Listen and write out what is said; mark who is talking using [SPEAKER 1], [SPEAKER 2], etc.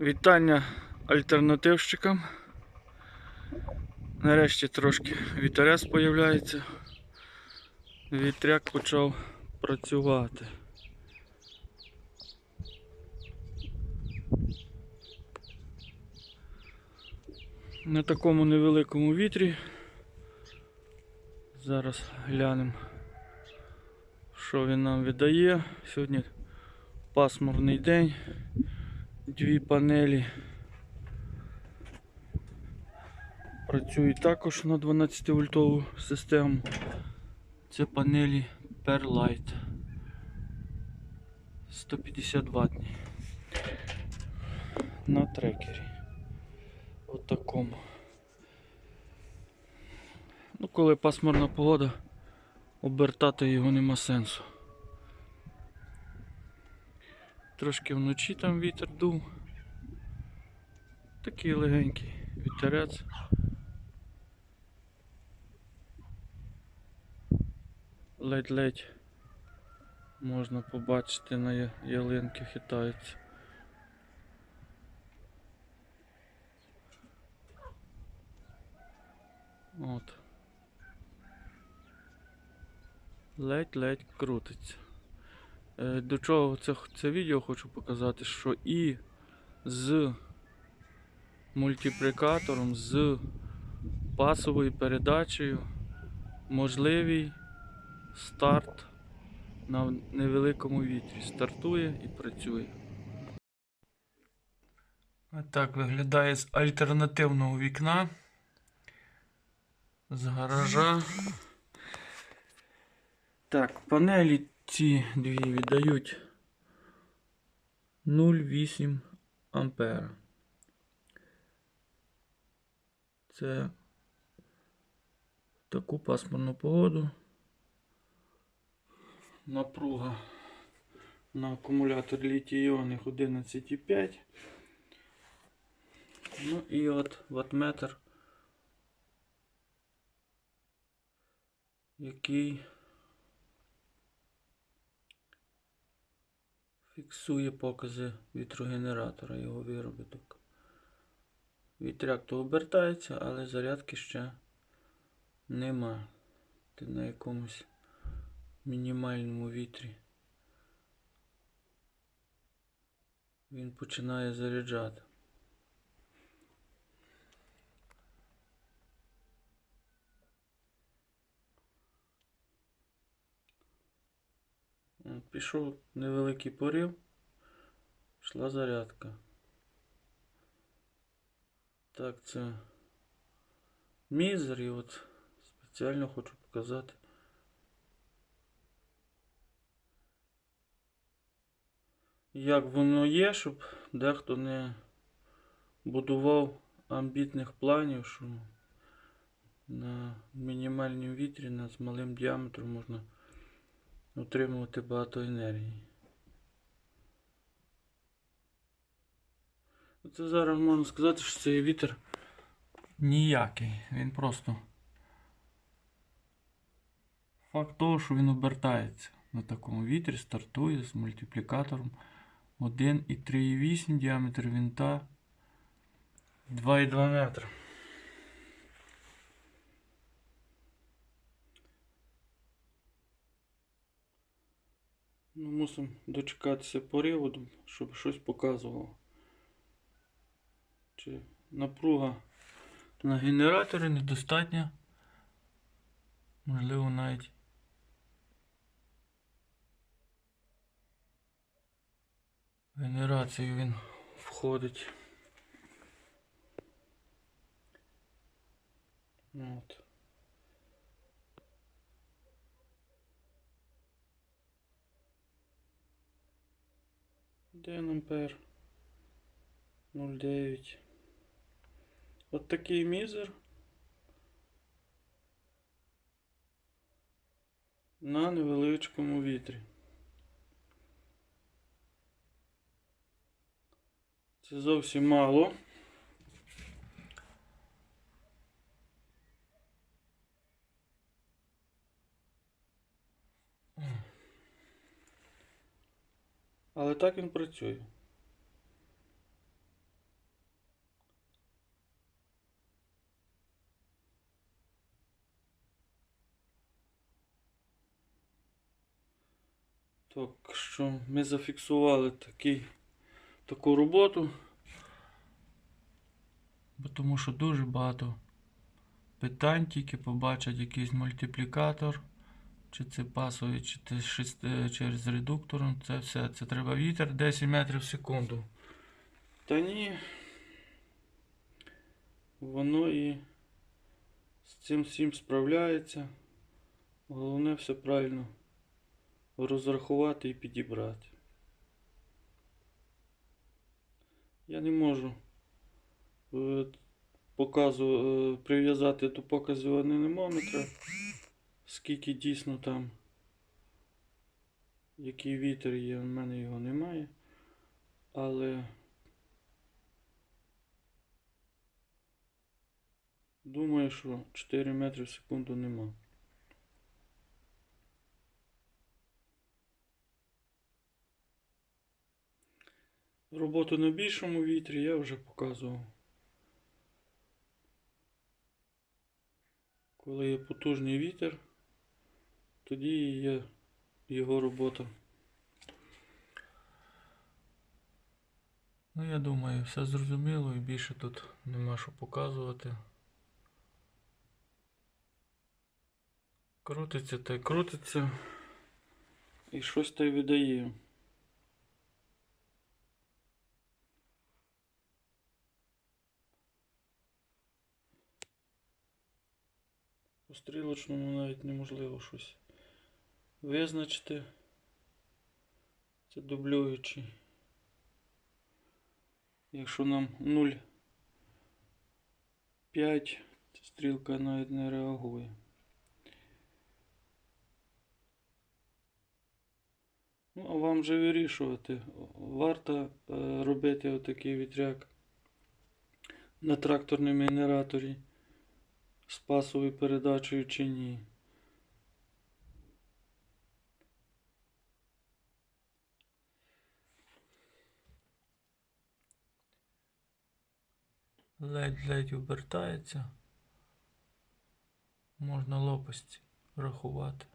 [SPEAKER 1] Вітання альтернативщикам. Нарешті трошки вітерець появляється. Вітряк почав працювати. На такому невеликому вітрі. Зараз глянемо, що він нам видає. Сьогодні пасмурний день дві панелі. Працюють також на 12 вольтову систему. Це панелі Perlite 150 ваттні на трекері. Отакому. Ну, коли пасмурна погода, обертати його нема сенсу. Трошки вночі там вітер дув. Такий легенький вітерець. Ледь-ледь можна побачити на ялинки хитаються. От. Ледь-ледь крутиться. Е, До чого це, це відео хочу показати, що і з мультиплікатором, з пасовою передачею можливий старт на невеликому вітрі. Стартує і працює. Так виглядає з альтернативного вікна. З гаража. Так, панелі ці дві віддають 0,8 ампера. Це таку пасмурну погоду. Напруга на акумуляторі літій-іонних 11,5. Ну і от ваттметр, який фіксує покази вітрогенератора, його виробіток. Вітряк то обертається, але зарядки ще нема. Ти на якомусь мінімальному вітрі. Він починає заряджати. От, Пішов невеликий порив, йшла зарядка. Так, це мізер і от спеціально хочу показати. Як воно є, щоб дехто не будував амбітних планів, що на мінімальнім вітрі на з малим діаметром можна отримувати багато енергії. Це зараз можна сказати, що цей вітер ніякий. Він просто факт того, що він обертається на такому вітрі, стартує з мультиплікатором 1,3,8 діаметр винта 2,2 метра. Ну, мусимо дочекатися пориводу, щоб щось показувало. Чи напруга на генераторі недостатня. Можливо, навіть генерацію він входить. От. Один ампер. 0,9. От такий мізер. На невеличкому вітрі. Це зовсім мало. Але так він працює. Так що ми зафіксували такий, таку роботу, бо тому що дуже багато питань, тільки побачать якийсь мультиплікатор чи це пасовий, чи це шести, через редуктор. Це все. Це треба вітер 10 метрів в секунду. Та ні. Воно і з цим всім справляється. Головне все правильно розрахувати і підібрати. Я не можу е, показу, е, прив'язати до показу анемометра, скільки дійсно там, який вітер є, в мене його немає. Але думаю, що 4 метри в секунду нема. Роботу на більшому вітрі я вже показував. Коли є потужний вітер, тоді є його робота. Ну, я думаю, все зрозуміло і більше тут нема що показувати. Крутиться та й крутиться. І щось та й видає. По стрілочному навіть неможливо щось визначити. Це дублюючий. Якщо нам 0,5, стрілка навіть не реагує. Ну, а вам вже вирішувати, варто е, робити отакий вітряк на тракторному генераторі з пасовою передачею чи ні. Ледь-ледь обертається. Можна лопасті рахувати.